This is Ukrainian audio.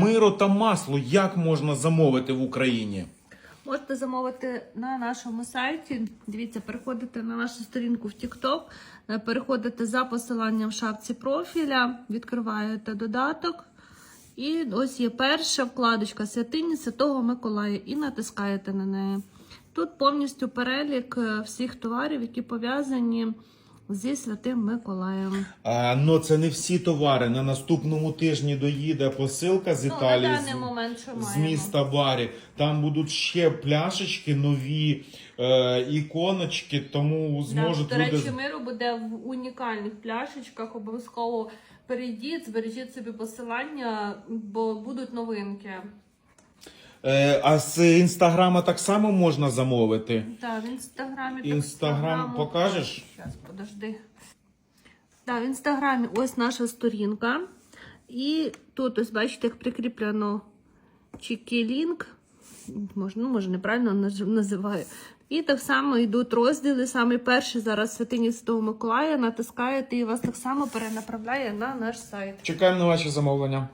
Миро та масло як можна замовити в Україні? Можете замовити на нашому сайті. Дивіться, переходите на нашу сторінку в TikTok, е, переходите за посиланням в шапці профіля, відкриваєте додаток. І ось є перша вкладочка святині Святого Миколая і натискаєте на неї. Тут повністю перелік е, всіх товарів, які пов'язані зі Святим Миколаєм. А, ну це не всі товари. На наступному тижні доїде посилка з Італії. ну, на даний з- момент що з маємо? міста Барі. Там будуть ще пляшечки, нові е, іконочки, тому зможуть До люди. речі, миру буде в унікальних пляшечках. Обов'язково перейдіть, збережіть собі посилання, бо будуть новинки. Е, а з інстаграма так само можна замовити. Так, в інстаграмі так Інстаграм само. покажеш? Зараз, подожди. Так, в інстаграмі ось наша сторінка. І тут, ось бачите, як прикріплено чікілінк. Можна, ну, може, неправильно наз- називаю. І так само йдуть розділи. Саме перший зараз святині Святого Миколая. Натискаєте і вас так само перенаправляє на наш сайт. Чекаємо на ваші замовлення.